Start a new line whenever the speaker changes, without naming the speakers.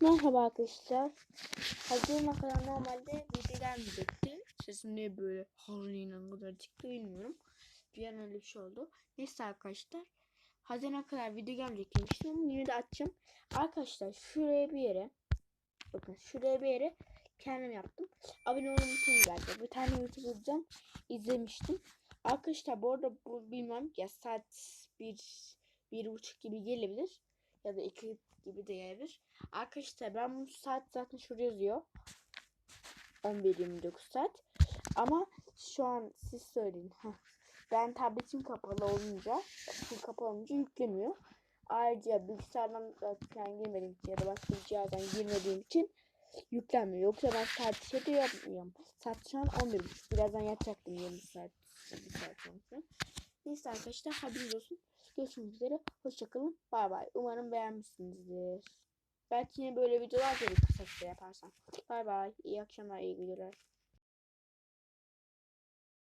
Merhaba arkadaşlar. Haziran'a kadar normalde video gelmeyecekti. Sesim niye böyle Haziran'a kadar çıktı bilmiyorum. Bir an öyle bir şey oldu. Neyse arkadaşlar. Haziran'a kadar video gelmeyecek demiştim ama yine de açacağım. Arkadaşlar şuraya bir yere bakın şuraya bir yere kendim yaptım. Abone olun butonu geldi. Bir tane YouTuber'dan izlemiştim. Arkadaşlar bu arada bu bilmem ya saat bir, bir buçuk gibi gelebilir. Ya da iki gibi de gelebilir. Arkadaşlar ben bu saat zaten şurada yazıyor. 11.29 saat. Ama şu an siz söyleyin. Ben tabletim kapalı olunca, kapalı olunca yüklemiyor. Ayrıca bilgisayardan zaten girmediğim için ya da başka bir cihazdan girmediğim için yüklenmiyor. Yoksa ben saat şey de yapmıyorum. Saat şu an 11.30. Birazdan yatacaktım 20 saat. 1 saat. Neyse arkadaşlar haberiniz olsun. Görüşmek üzere. Hoşçakalın. Bay bay. Umarım beğenmişsinizdir. Belki yine böyle videolar gelir kısa süre yaparsam. Bay bay. İyi akşamlar, iyi geceler.